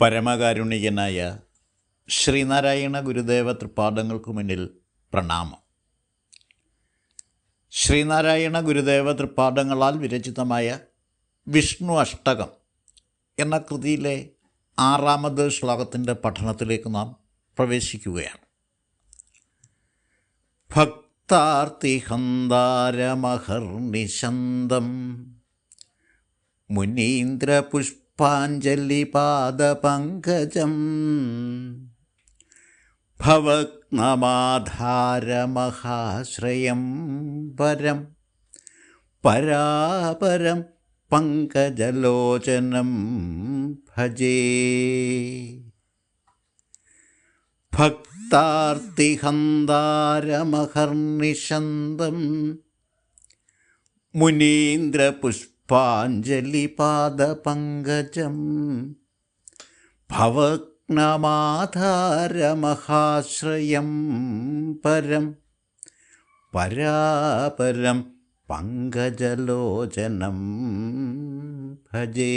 പരമകാരുണികനായ ശ്രീനാരായണ ഗുരുദേവ തൃപ്പാദങ്ങൾക്ക് മുന്നിൽ പ്രണാമം. ശ്രീനാരായണ ഗുരുദേവ തൃപ്പാദങ്ങളാൽ വിരചിതമായ വിഷ്ണു അഷ്ടകം എന്ന കൃതിയിലെ ആറാമത് ശ്ലോകത്തിന്റെ പഠനത്തിലേക്ക് നാം പ്രവേശിക്കുകയാണ്. ഭക്താർത്തിഹന്താരമഹർനിശന്തം മുനീന്ദ്രപുഷ്പാഞ്ജലിപാദപങ്കജം ഭവഗ്നമാധാരമഹാശ്രയം പരം പരാപരം പങ്കജലോചനം ഭജേ. ഭക്താർത്തിഹന്താരമഹർനിഷന്തം മുനീന്ദ്രപുഷ്പാഞ്ജലിപാദപങ്കജം ഭവഗ്നമാധാരമഹാശ്രയം പരം പരാപരം പങ്കജലോചനം ഭജേ.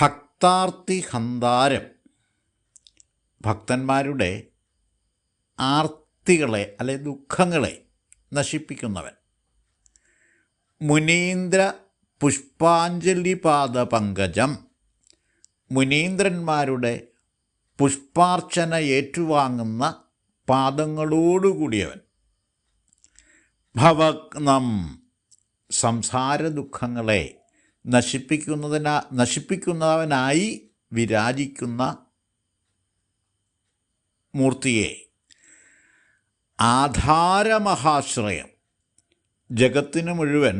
ഭക്താർത്തി ഹന്താരം ഭക്തന്മാരുടെ ആർത്തികളെ അല്ലെ ദുഃഖങ്ങളെ നശിപ്പിക്കുന്നവൻ. മുനീന്ദ്ര പുഷ്പാഞ്ജലിപാദ പങ്കജം. മുനീന്ദ്രന്മാരുടെ പുഷ്പാർച്ചന ഏറ്റുവാങ്ങുന്ന പാദങ്ങളോടുകൂടിയവൻ. ഭവഗ്നം സംസാര ദുഃഖങ്ങളെ നശിപ്പിക്കുന്നതിനാ നശിപ്പിക്കുന്നവനായി വിരാജിക്കുന്ന മൂർത്തിയെ ആധാരമഹാശ്രയം. ജഗത്തിന് മുഴുവൻ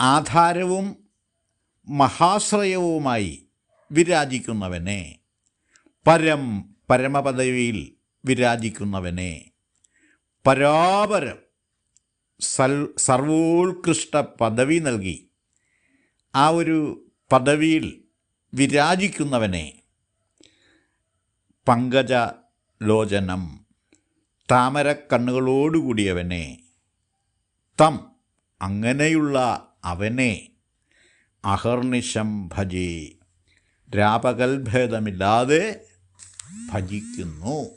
ആധാരവും മഹാശ്രയവുമായി വിരാജിക്കുന്നവനെ പരം പരമപദവിയിൽ വിരാജിക്കുന്നവനെ പരാപരം സൽ സർവോത്കൃഷ്ട പദവി നൽകി ആ ഒരു പദവിയിൽ വിരാജിക്കുന്നവനെ പങ്കജ ലോചനം താമരക്കണ്ണുകളോടുകൂടിയവനെ. തം അങ്ങനെയുള്ള അവനെ. അഹർനിശം ഭജി. രാപകൽ ഭേദമില്ലാതെ ഭജിക്കുന്നു.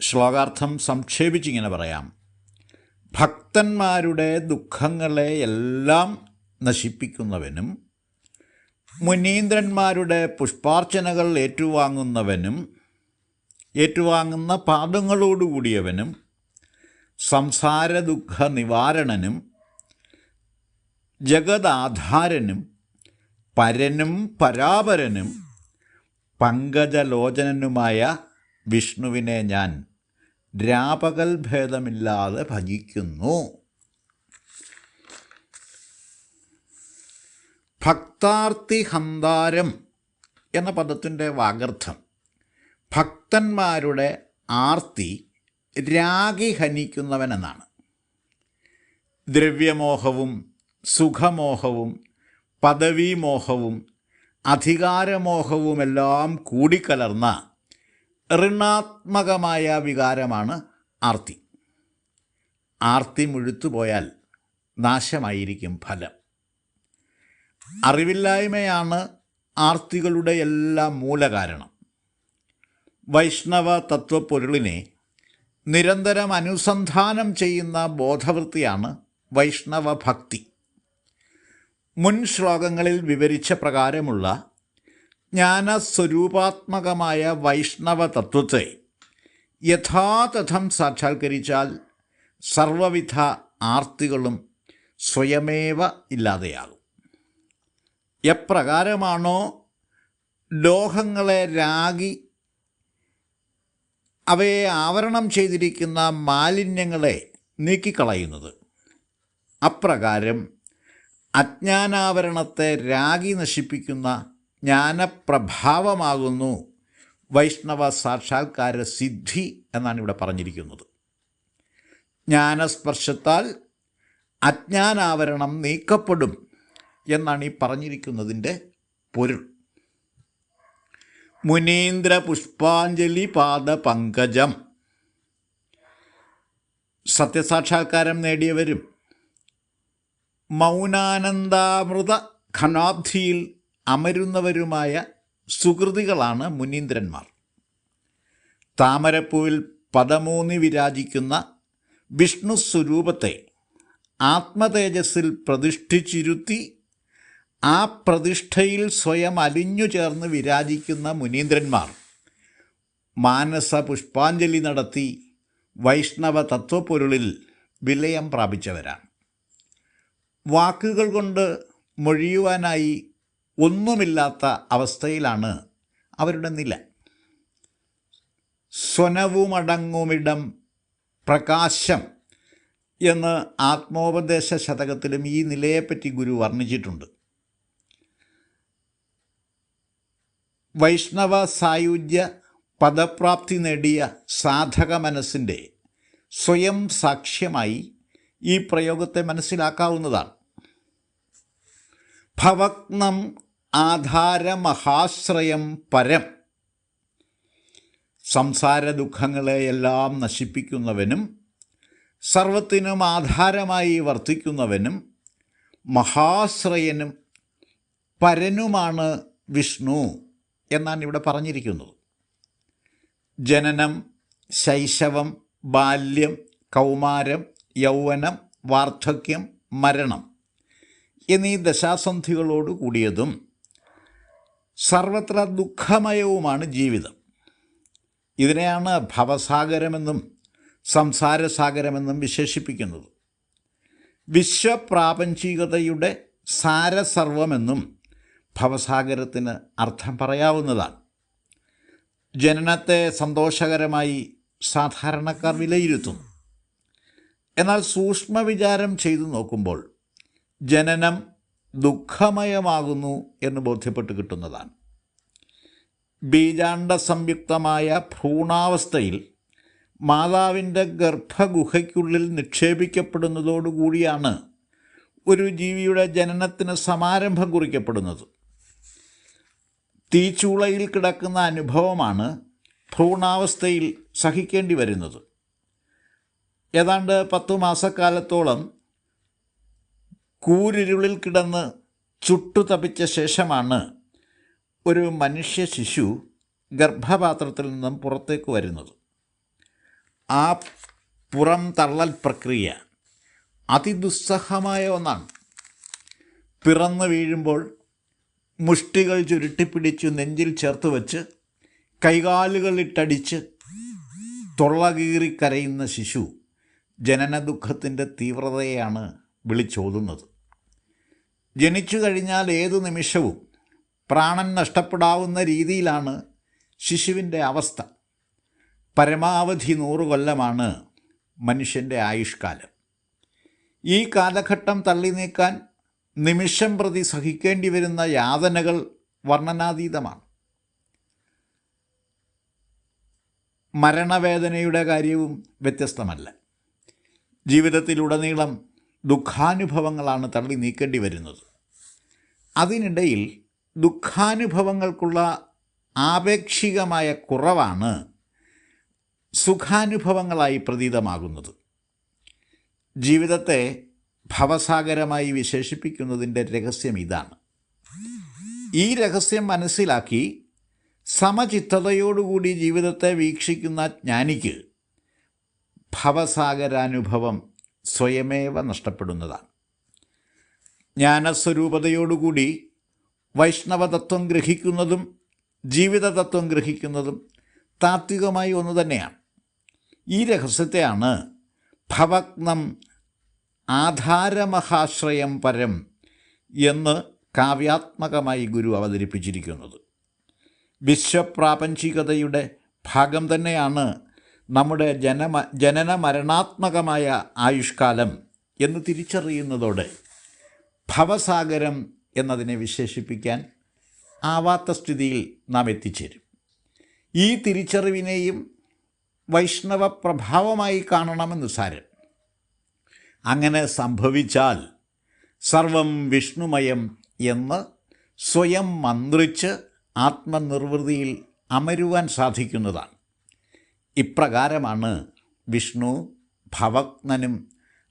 ശ്ലോകാർത്ഥം സംക്ഷേപിച്ചിങ്ങനെ പറയാം. ഭക്തന്മാരുടെ ദുഃഖങ്ങളെ എല്ലാം നശിപ്പിക്കുന്നവനും മുനീന്ദ്രന്മാരുടെ പുഷ്പാർച്ചനകൾ ഏറ്റുവാങ്ങുന്നവനും ഏറ്റുവാങ്ങുന്ന പാദങ്ങളോടുകൂടിയവനും സംസാര ദുഃഖ നിവാരണനും ജഗദാധാരനും പരനും പരാപരനും പങ്കജലോചനനുമായ വിഷ്ണുവിനെ ഞാൻ രാപകൽ ഭേദമില്ലാതെ ഭജിക്കുന്നു. ഭക്താർത്തി ഹന്താരം എന്ന പദത്തിന്റെ വാഗർത്ഥം ഭക്തന്മാരുടെ ആർത്തി രാഗി ഹനിക്കുന്നവനെന്നാണ് ദ്രവ്യമോഹവും സുഖമോഹവും പദവീമോഹവും അധികാരമോഹവുമെല്ലാം കൂടിക്കലർന്ന ഋണാത്മകമായ വികാരമാണ് ആർത്തി. ആർത്തി മുഴുത്തുപോയാൽ നാശമായിരിക്കും ഫലം. അറിവില്ലായ്മയാണ് ആർത്തികളുടെ എല്ലാ മൂലകാരണം. വൈഷ്ണവ തത്വപ്പൊരുളിനെ നിരന്തരം അനുസന്ധാനം ചെയ്യുന്ന ബോധവൃത്തിയാണ് വൈഷ്ണവ ഭക്തി മുൻ ശ്ലോകങ്ങളിൽ വിവരിച്ച പ്രകാരമുള്ള ജ്ഞാനസ്വരൂപാത്മകമായ വൈഷ്ണവ തത്വത്തെ യഥാതഥം സാക്ഷാത്കരിച്ചാൽ സർവവിധ ആർത്തികളും സ്വയമേവ ഇല്ലാതെയാകും. എപ്രകാരമാണോ ലോഹങ്ങളെ രാഗി അവയെ ആവരണം ചെയ്തിരിക്കുന്ന മാലിന്യങ്ങളെ നീക്കിക്കളയുന്നത്. അപ്രകാരം അജ്ഞാനാവരണത്തെ രാഗി നശിപ്പിക്കുന്ന ജ്ഞാനപ്രഭാവമാകുന്നു വൈഷ്ണവ സാക്ഷാത്കാര സിദ്ധി എന്നാണ് ഇവിടെ പറഞ്ഞിരിക്കുന്നത്. ജ്ഞാനസ്പർശത്താൽ അജ്ഞാനാവരണം നീക്കപ്പെടും എന്നാണ് ഈ പറഞ്ഞിരിക്കുന്നതിന്റെ പൊരുൾ. മുനീന്ദ്ര പുഷ്പാഞ്ജലി പാദ പങ്കജം സത്യസാക്ഷാത്കാരം നേടിയവരും മൗനാനന്ദാമൃത ഖനാബ്ധിയിൽ അമരുന്നവരുമായ സുഹൃതികളാണ് മുനീന്ദ്രന്മാർ. താമരപ്പൂവിൽ പദമൂന്നി വിരാജിക്കുന്ന വിഷ്ണു സ്വരൂപത്തെ ആത്മതേജസ്സിൽ പ്രതിഷ്ഠിച്ചിരുത്തി ആ പ്രതിഷ്ഠയിൽ സ്വയം അലിഞ്ഞു ചേർന്ന് വിരാജിക്കുന്ന മുനീന്ദ്രന്മാർ മാനസ പുഷ്പാഞ്ജലി നടത്തി വൈഷ്ണവ തത്വപ്പൊരുളിൽ വിലയം പ്രാപിച്ചവരാണ്. വാക്കുകൾ കൊണ്ട് മൊഴിയുവാനായി ഒന്നുമില്ലാത്ത അവസ്ഥയിലാണ് അവരുടെ നില. സ്വനവുമടങ്ങുമിടം പ്രകാശം എന്ന് ആത്മോപദേശ ശതകത്തിലും ഈ നിലയെപ്പറ്റി ഗുരു വർണിച്ചിട്ടുണ്ട്. വൈഷ്ണവ സായുജ്യ പദപ്രാപ്തി നേടിയ സാധക മനസ്സിന്റെ സ്വയം സാക്ഷ്യമായി ഈ പ്രയോഗത്തെ മനസ്സിലാക്കാവുന്നതാണ്. ഭവഗ്നം ആധാരമഹാശ്രയം പരം. സംസാര ദുഃഖങ്ങളെയെല്ലാം നശിപ്പിക്കുന്നവനും സർവത്തിനും ആധാരമായി വർത്തിക്കുന്നവനും മഹാശ്രയനും പരനുമാണ് വിഷ്ണു. എന്നാണ് ഇവിടെ പറഞ്ഞിരിക്കുന്നത്. ജനനം ശൈശവം ബാല്യം കൗമാരം യൗവനം വാർദ്ധക്യം മരണം എന്നീ ദശാസന്ധികളോട് കൂടിയതും സർവത്ര ദുഃഖമയവുമാണ് ജീവിതം. ഇതിനെയാണ് ഭവസാഗരമെന്നും സംസാരസാഗരമെന്നും വിശേഷിപ്പിക്കുന്നത്. വിശ്വപ്രാപഞ്ചികതയുടെ സാരസർവമെന്നും ഭവസാഗരത്തിന് അർത്ഥം പറയാവുന്നതാണ്. ജനനത്തെ സന്തോഷകരമായി സാധാരണക്കാർ വിലയിരുത്തുന്നു. എന്നാൽ സൂക്ഷ്മവിചാരം ചെയ്തു നോക്കുമ്പോൾ ജനനം ദുഃഖമയമാകുന്നു എന്ന് ബോധ്യപ്പെട്ട് കിട്ടുന്നതാണ്. ബീജാണ്ട സംയുക്തമായ ഭ്രൂണാവസ്ഥയിൽ മാതാവിന്റെ ഗർഭഗുഹയ്ക്കുള്ളിൽ നിക്ഷേപിക്കപ്പെടുന്നതോടുകൂടിയാണ് ഒരു ജീവിയുടെ ജനനത്തിന് സമാരംഭം കുറിക്കപ്പെടുന്നത്. തീച്ചൂളയിൽ കിടക്കുന്ന അനുഭവമാണ് ഭ്രൂണാവസ്ഥയിൽ സഹിക്കേണ്ടി വരുന്നത്. ഏതാണ്ട് പത്തു മാസക്കാലത്തോളം കൂരിരുളിൽ കിടന്ന് ചുട്ടു തപിച്ച ശേഷമാണ് ഒരു മനുഷ്യ ശിശു ഗർഭപാത്രത്തിൽ നിന്നും പുറത്തേക്ക് വരുന്നത്. ആ പുറം തള്ളൽ പ്രക്രിയ അതിദുസ്സഹമായ ഒന്നാണ്. പിറന്നു വീഴുമ്പോൾ മുഷ്ടികൾ ചുരുട്ടിപ്പിടിച്ചു നെഞ്ചിൽ ചേർത്ത് വച്ച് കൈകാലുകളിട്ടടിച്ച് തൊള്ളകീറി കരയുന്ന ശിശു ജനന ദുഃഖത്തിന്റെ തീവ്രതയെയാണ് വിളിച്ചോതുന്നത്. ജനിച്ചു കഴിഞ്ഞാൽ ഏതു നിമിഷവും പ്രാണൻ നഷ്ടപ്പെടാവുന്ന രീതിയിലാണ് ശിശുവിന്റെ അവസ്ഥ. പരമാവധി നൂറ് കൊല്ലമാണ് മനുഷ്യന്റെ ആയുഷ്കാലം. ഈ കാലഘട്ടം തള്ളി നീക്കാൻ നിമിഷം പ്രതി സഹിക്കേണ്ടി വരുന്ന യാതനകൾ വർണനാതീതമാണ്. മരണവേദനയുടെ കാര്യവും വ്യത്യസ്തമല്ല. ജീവിതത്തിലുടനീളം ദുഃഖാനുഭവങ്ങളാണ് തള്ളി നീക്കേണ്ടി വരുന്നത്. അതിനിടയിൽ ദുഃഖാനുഭവങ്ങൾക്കുള്ള ആപേക്ഷികമായ കുറവാണ് സുഖാനുഭവങ്ങളായി പ്രതീതമാകുന്നത്. ജീവിതത്തെ ഭവസാഗരമായി വിശേഷിപ്പിക്കുന്നതിന്റെ രഹസ്യം ഇതാണ്. ഈ രഹസ്യം മനസ്സിലാക്കി സമചിത്തതയോടുകൂടി ജീവിതത്തെ വീക്ഷിക്കുന്ന ജ്ഞാനിക്ക് ഭവസാഗരാനുഭവം സ്വയമേവ നഷ്ടപ്പെടുന്നതാണ്. ജ്ഞാനസ്വരൂപതയോടുകൂടി വൈഷ്ണവതത്വം ഗ്രഹിക്കുന്നതും ജീവിതതത്വം ഗ്രഹിക്കുന്നതും താത്വികമായി ഒന്ന് തന്നെയാണ്. ഈ രഹസ്യത്തെയാണ് ഭവഗ്നം ആധാരമഹാശ്രയം പരം എന്ന് കാവ്യാത്മകമായി ഗുരു അവതരിപ്പിച്ചിരിക്കുന്നത്. വിശ്വപ്രാപഞ്ചികതയുടെ ഭാഗം തന്നെയാണ് നമ്മുടെ ജനമ ജനന മരണാത്മകമായ ആയുഷ്കാലം എന്ന് തിരിച്ചറിയുന്നതോടെ ഭവസാഗരം എന്നതിനെ വിശേഷിപ്പിക്കാൻ ആവാത്ത സ്ഥിതിയിൽ നാം എത്തിച്ചേരും. ഈ തിരിച്ചറിവിനെയും വൈഷ്ണവ പ്രഭാവമായി കാണണമെന്ന് സാരം. അങ്ങനെ സംഭവിച്ചാൽ സർവം വിഷ്ണുമയം എന്ന് സ്വയം മന്ത്രിച്ച് ആത്മനിർവൃതിയിൽ അമരുവാൻ സാധിക്കുന്നതാണ്. ഇപ്രകാരമാണ് വിഷ്ണു ഭവഗ്നനും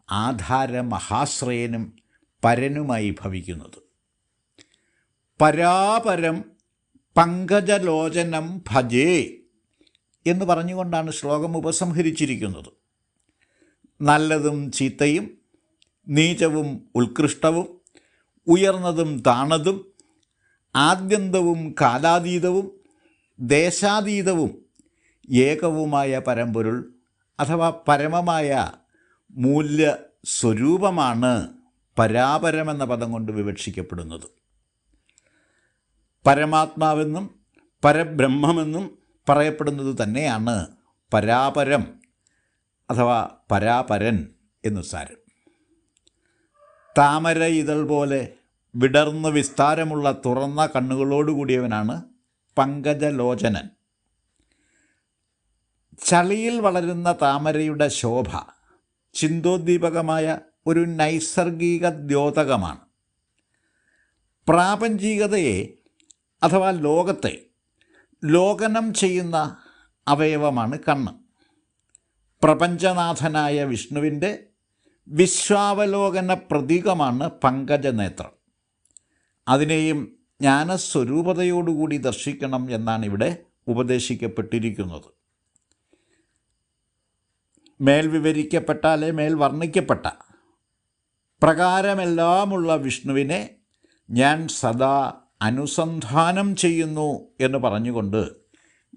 ആധാരമഹാശ്രയനും പരനുമായി ഭവിക്കുന്നത്. പരാപരം പങ്കജലോചനം ഭജേ എന്ന് പറഞ്ഞുകൊണ്ടാണ് ശ്ലോകം ഉപസംഹരിച്ചിരിക്കുന്നത്. നല്ലതും ചീത്തയും നീചവും ഉത്കൃഷ്ടവും ഉയർന്നതും താണതും ആദ്യന്തവും കാലാതീതവും ദേശാതീതവും ഏകവുമായ പരമ്പൊരുൾ അഥവാ പരമമായ മൂല്യ സ്വരൂപമാണ് പരാപരമെന്ന പദം കൊണ്ട് വിവക്ഷിക്കപ്പെടുന്നത്. പരമാത്മാവെന്നും പരബ്രഹ്മമെന്നും പറയപ്പെടുന്നത് തന്നെയാണ് പരാപരം. അഥവാ പരാപരൻ എന്നു സാരം. താമര ഇതൾ പോലെ വിടർന്ന് വിസ്താരമുള്ള തുറന്ന കണ്ണുകളോടുകൂടിയവനാണ് പങ്കജലോചനൻ. ചളിയിൽ വളരുന്ന താമരയുടെ ശോഭ ചിന്തോദ്ദീപകമായ ഒരു നൈസർഗിക ദ്യോതകമാണ്. പ്രാപഞ്ചികതയെ അഥവാ ലോകത്തെ ലോകനം ചെയ്യുന്ന അവയവമാണ് കണ്ണ്. പ്രപഞ്ചനാഥനായ വിഷ്ണുവിന്റെ വിശ്വാവലോകന പ്രതീകമാണ് പങ്കജനേത്രം. അതിനെയും ജ്ഞാനസ്വരൂപതയോടുകൂടി ദർശിക്കണം എന്നാണ് ഇവിടെ ഉപദേശിക്കപ്പെട്ടിരിക്കുന്നത്. മേൽ വിവരിക്കപ്പെട്ടാലേ മേൽ വർണിക്കപ്പെട്ട പ്രകാരമെല്ലാമുള്ള വിഷ്ണുവിനെ ഞാൻ സദാ അനുസന്ധാനം ചെയ്യുന്നു എന്ന് പറഞ്ഞുകൊണ്ട്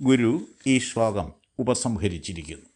ഗുരു ഈ ശ്ലോകം ഉപസംഹരിച്ചിരിക്കുന്നു.